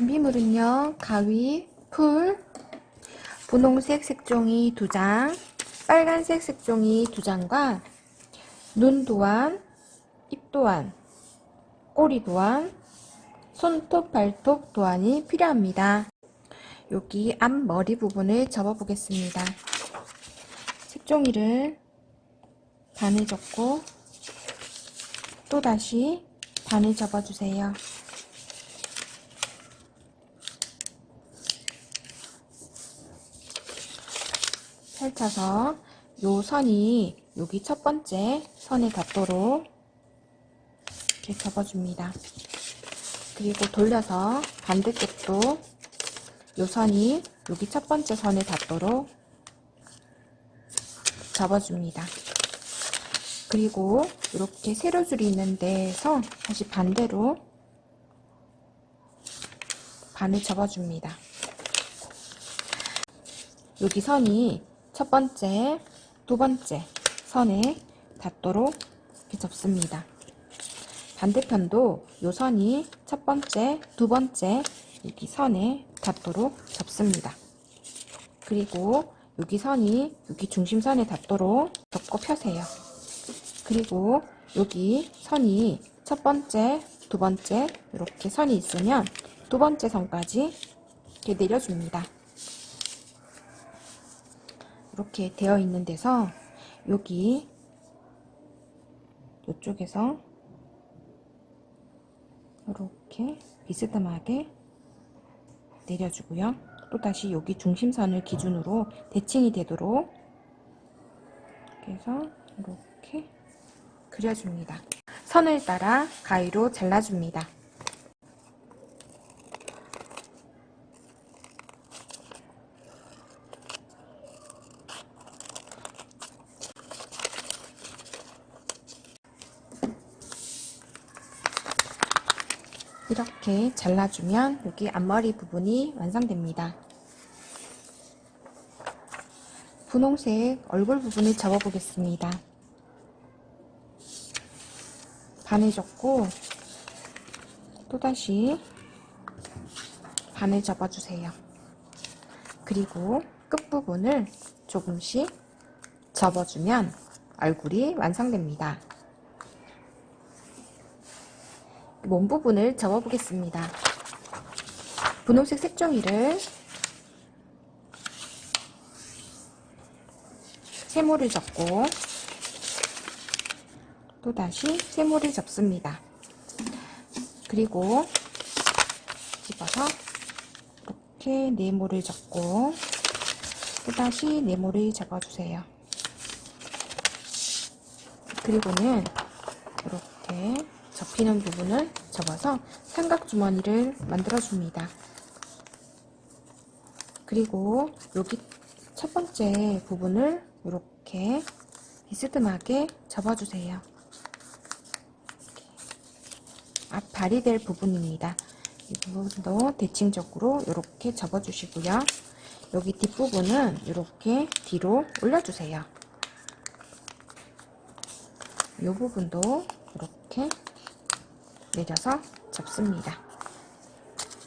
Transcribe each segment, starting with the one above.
준비물은요, 가위, 풀, 분홍색 색종이 두 장, 빨간색 색종이 두 장과 눈 도안, 입 도안, 꼬리 도안, 손톱, 발톱 도안이 필요합니다. 여기 앞머리 부분을 접어 보겠습니다. 색종이를 반을 접고 또다시 반을 접어주세요. 펼쳐서 요 선이 여기 첫 번째 선에 닿도록 이렇게 접어줍니다. 그리고 돌려서 반대쪽도 요 선이 여기 첫 번째 선에 닿도록 접어줍니다. 그리고 이렇게 세로줄이 있는 데에서 다시 반대로 반을 접어줍니다. 여기 선이 첫 번째, 두 번째 선에 닿도록 이렇게 접습니다. 반대편도 요 선이 첫 번째, 두 번째 여기 선에 닿도록 접습니다. 그리고 여기 선이 여기 중심선에 닿도록 접고 펴세요. 그리고 여기 선이 첫 번째, 두 번째 이렇게 선이 있으면 두 번째 선까지 이렇게 내려줍니다. 이렇게 되어 있는 데서 여기 이쪽에서 이렇게 비스듬하게 내려주고요. 또다시 여기 중심선을 기준으로 대칭이 되도록 그래서 이렇게 그려줍니다. 선을 따라 가위로 잘라줍니다. 이렇게 잘라주면 여기 앞머리 부분이 완성됩니다. 분홍색 얼굴 부분을 접어보겠습니다. 반을 접고 또다시 반을 접어주세요. 그리고 끝부분을 조금씩 접어주면 얼굴이 완성됩니다. 몸 부분을 접어보겠습니다. 분홍색 색종이를 세모를 접고 또다시 세모를 접습니다. 그리고 집어서 이렇게 네모를 접고 또다시 네모를 접어주세요. 그리고는 이렇게 접히는 부분을 접어서 삼각 주머니를 만들어 줍니다. 그리고 여기 첫 번째 부분을 이렇게 비스듬하게 접어주세요. 앞 발이 될 부분입니다. 이 부분도 대칭적으로 이렇게 접어주시고요. 여기 뒷부분은 이렇게 뒤로 올려주세요. 이 부분도 이렇게 내려서 접습니다.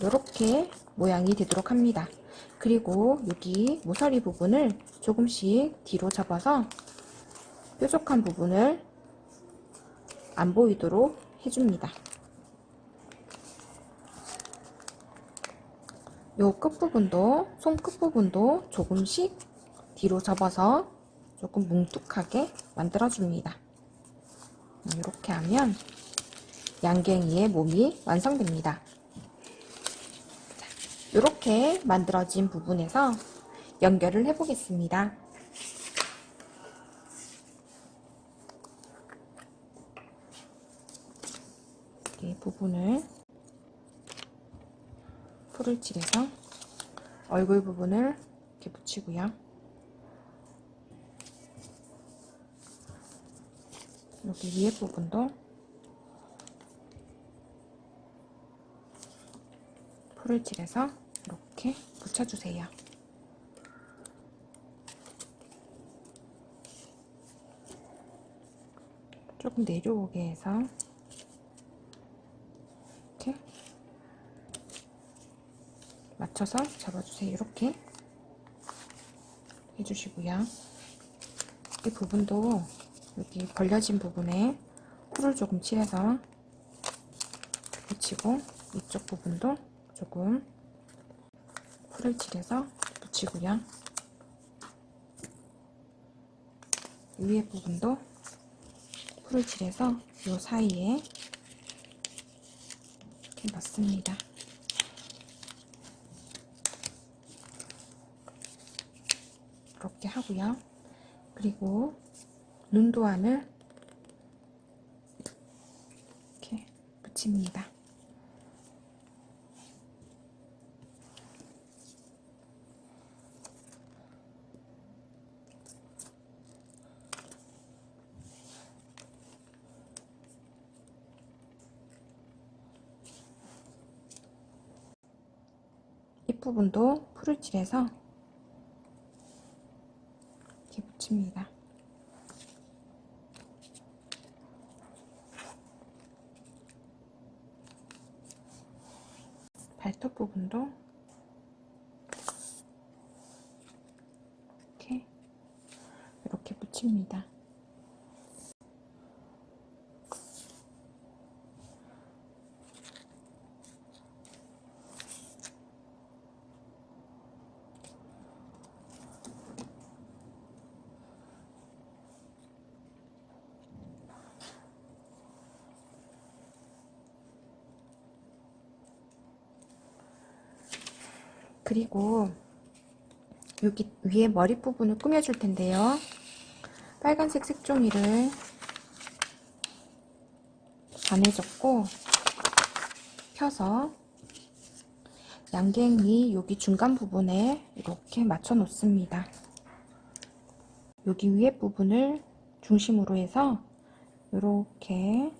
이렇게 모양이 되도록 합니다. 그리고 여기 모서리 부분을 조금씩 뒤로 접어서 뾰족한 부분을 안 보이도록 해줍니다. 요 끝부분도, 손 끝부분도 조금씩 뒤로 접어서 조금 뭉툭하게 만들어줍니다. 이렇게 하면 양갱이의 몸이 완성됩니다. 이렇게 만들어진 부분에서 연결을 해보겠습니다. 이 부분을 풀을 칠해서 얼굴 부분을 이렇게 붙이고요. 여기 위에 부분도 풀을 칠해서 이렇게 붙여주세요. 조금 내려오게 해서 이렇게 맞춰서 잡아주세요. 이렇게 해주시고요. 이 부분도 여기 벌려진 부분에 쿨을 조금 칠해서 붙이고 이쪽 부분도 조금 쿨을 칠해서 붙이고요. 위에 부분도 쿨을 칠해서 이 사이에 이렇게 넣습니다. 이렇게 하고요. 그리고 눈 도안을 이렇게 붙입니다. 이 부분도 풀을 칠해서 이렇게 붙입니다. 발톱 부분도 이렇게 이렇게 붙입니다. 그리고 여기 위에 머리 부분을 꾸며줄 텐데요. 빨간색 색종이를 반해줬고 펴서 양갱이 여기 중간 부분에 이렇게 맞춰 놓습니다. 여기 위에 부분을 중심으로 해서 이렇게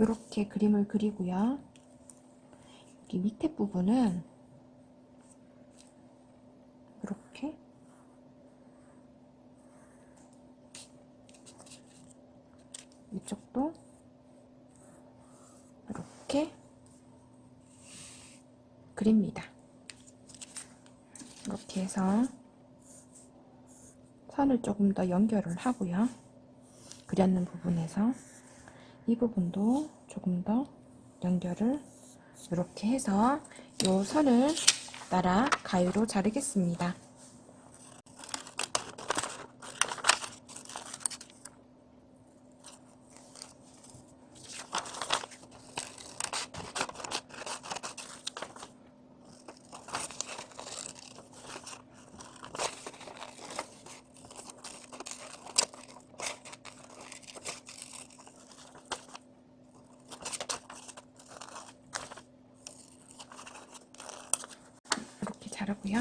이렇게 그림을 그리고요. 여기 밑에 부분은 이렇게 이쪽도 이렇게 그립니다. 이렇게 해서 선을 조금 더 연결을 하고요. 그렸는 부분에서 이 부분도 조금 더 연결을 이렇게 해서 이 선을 따라 가위로 자르겠습니다. 이렇게 자르고요.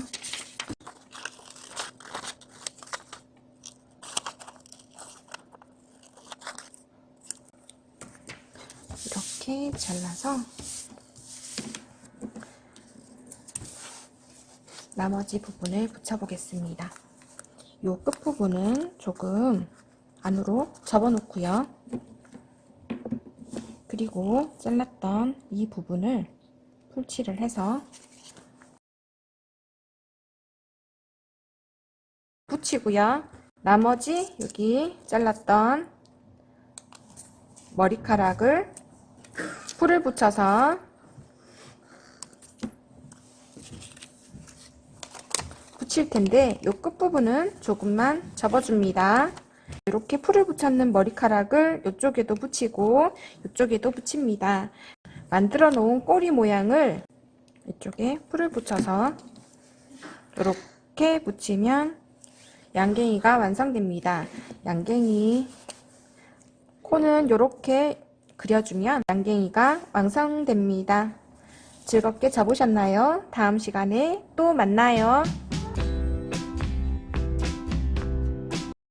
이렇게 잘라서 나머지 부분을 붙여보겠습니다. 요 끝부분은 조금 안으로 접어놓고요. 그리고 잘랐던 이 부분을 풀칠을 해서 붙이고요. 나머지 여기 잘랐던 머리카락을 풀을 붙여서 붙일 텐데 이 끝부분은 조금만 접어줍니다. 이렇게 풀을 붙였는 머리카락을 이쪽에도 붙이고 이쪽에도 붙입니다. 만들어 놓은 꼬리 모양을 이쪽에 풀을 붙여서 이렇게 붙이면 양갱이가 완성됩니다. 양갱이 코는 이렇게 그려주면 양갱이가 완성됩니다. 즐겁게 접으셨나요? 다음 시간에 또 만나요.